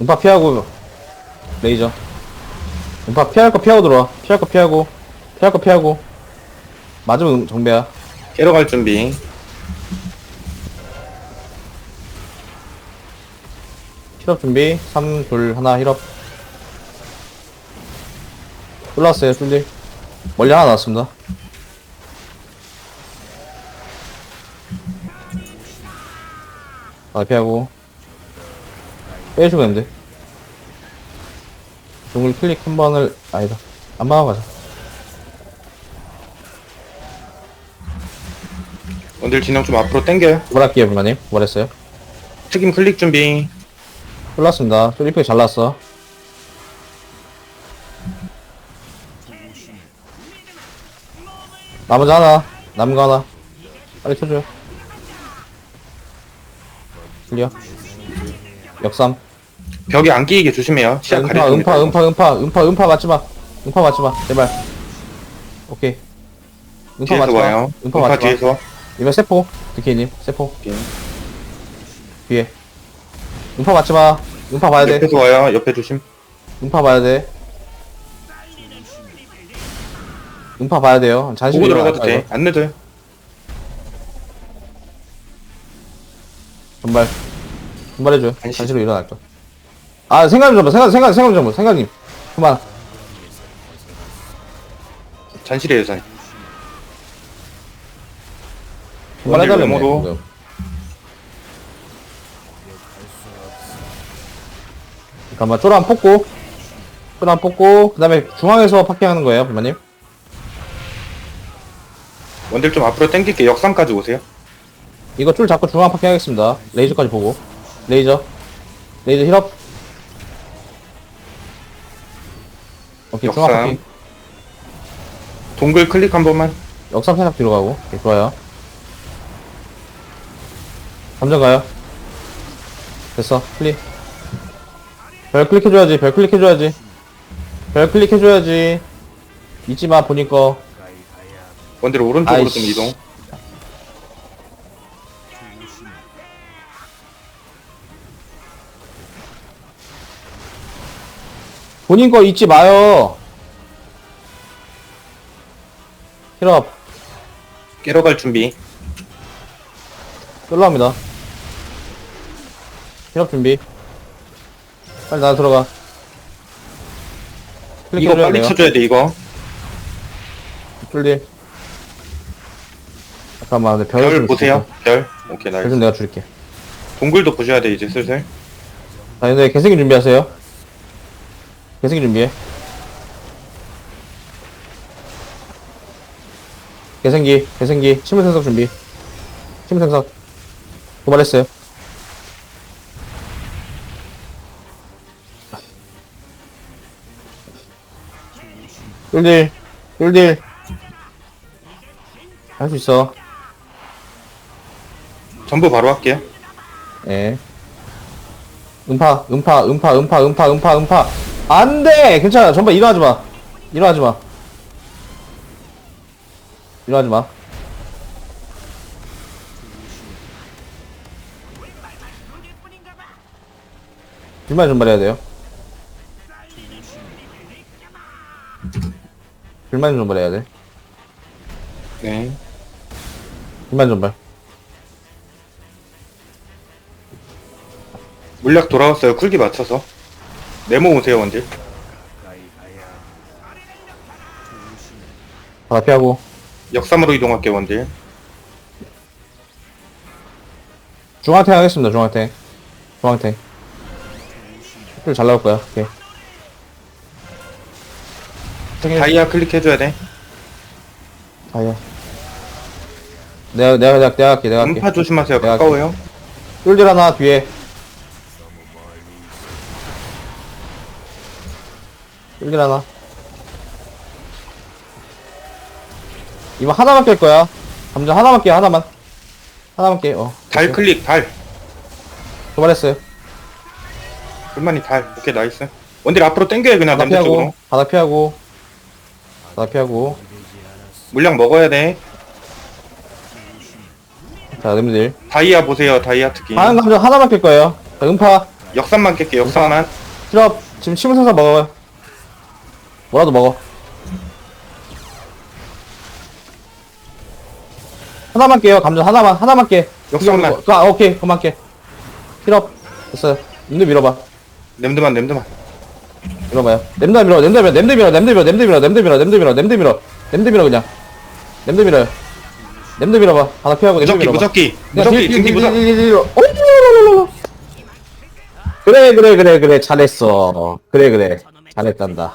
음파 피하고 레이저. 음파 피할 거 피하고 들어와. 피할 거 피하고 피할 거 피하고. 맞으면 음- 정배야. 깨러 갈 준비. 힐업 준비. 3 2 1 힐업. 뚫었어요 뚫리 멀리 하나 나왔습니다. 아 피하고 빼주면 안돼 동글 클릭 한 번을 아니다. 안 막아가자. 원딜 진영 좀 앞으로 당겨요. 도발할게요 불마님. 도발했어요? 특임 클릭 준비. 뚫었습니다. 뚫 이쁘게 잘 나왔어. 나머지 하나. 남은 거 하나. 빨리 쳐줘요. 클리어 역삼 벽에 안 끼이게 조심해요. 시야 음파 가리는 음파 음파 음파 음파 음파 맞지마 음파 맞지 마 제발 오케이 음파 뒤에서 맞지 마 와요. 음파 음파 맞지 마 뒤에서. 이번 세포 드키님 세포 오케이. 뒤에 음파 맞지마 음파 봐야 돼 옆에서 와요. 옆에 조심. 음파 봐야 돼. 음파 봐야 돼요. 잔식 보고 들어가도 돼. 안 늦어요. 전발. 전발해줘요. 잔식. 잔식으로 일어날 거. 아, 생각 좀 봐. 생각, 생각, 생각 좀 봐. 생각님. 그만. 잔실이에요, 잔. 전발 해달라며. 메모로. 지금. 잠깐만, 쪼라 한 뽑고. 쪼라 한 뽑고. 그 다음에 중앙에서 파킹하는 거예요, 불마님. 원딜 좀 앞으로 당길게. 역삼까지 오세요. 이거 줄 잡고 중앙 파킹 하겠습니다. 레이저까지 보고. 레이저. 레이저 힐업. 오케이, 중앙 역삼. 파킹. 동글 클릭 한 번만. 역삼 살짝 뒤로 가고. 오케이, 좋아요. 감정 가요. 됐어, 클릭. 별 클릭해줘야지, 별 클릭해줘야지. 별 클릭해줘야지. 잊지 마, 본인 거. 원딜 오른쪽으로 아이씨. 좀 이동. 본인 거 잊지 마요. 힐업. 깨러 갈 준비. 끌러갑니다. 힐업 준비. 빨리 나 들어가. 이거 빨리. 쳐줘야 돼, 이거. 풀딜. 잠깐만, 근데 별, 별 좀 보세요. 별. 오케이, 별 나이스. 좀 내가 줄게. 동글도 보셔야 돼, 이제 슬슬. 자, 근데 개생기 준비하세요. 개생기 준비해. 개생기, 개생기, 침을 생석 준비. 침을 생석. 도발했어요. 쫄딜, 쫄딜. 할 수 있어. 전부 바로 할게요. 예. 음파, 음파, 음파, 음파, 음파, 음파, 음파. 안 돼! 괜찮아. 전반 일어나지 마. 일어나지 마. 일어나지 마. 불만 전발해야 돼요. 불만 전발해야 돼. 네. 불만 전발. 물약 돌아왔어요. 쿨기 맞춰서. 네모 오세요, 원딜. 바다 피하고. 역삼으로 이동할게요, 원딜. 중앙탱 하겠습니다, 중앙탱. 중앙탱. 잘 나올 거야, 오케이. 다이아 클릭해줘야 돼. 다이아. 내가, 내가, 내가, 내가 할게, 내가 할게. 음파 조심하세요. 내가 가까워요. 쫄들 하나 뒤에. 쫄들 하나. 이거 하나만 깰 거야. 감정 하나만 깨, 하나만. 하나만 깨, 어. 달 클릭, 달. 도발했어요. 불만이 달. 오케이, 나이스. 원딜 앞으로 당겨요, 그냥 바다 남자 쪽으로. 피하고, 바다 피하고. 바다 피하고. 물약 먹어야 돼. 자, 님들. 다이아 보세요, 다이아 특기. 다음 감정 하나만 깰 거예요. 자, 음파. 역삼만 깰게 역삼만 힐업 지금 치무사사 먹어요 뭐라도 먹어. 하나만 깨요 감전 하나만 하나만 깨. 역삼만. 아 오케이. 그만 깨. 힐업. 됐어요. 님들 밀어봐. 냄드만 냄드만. 밀어봐요. 냄드 밀어 냄드 밀어 냄드 밀어 냄드 밀어 냄드 밀어 냄드 밀어 냄드 밀어 냄드 밀어. 냄드 밀어 그냥. 냄드 밀어요. 냄드 밀어봐. 하나 피하고 무적기 밀어봐. 무적기. 무적기 딜, 등기 딜, 무적. 딜, 딜. 어, 롤롤롤롤. 그래 그래 그래 그래. 잘했어. 그래 그래. 잘했단다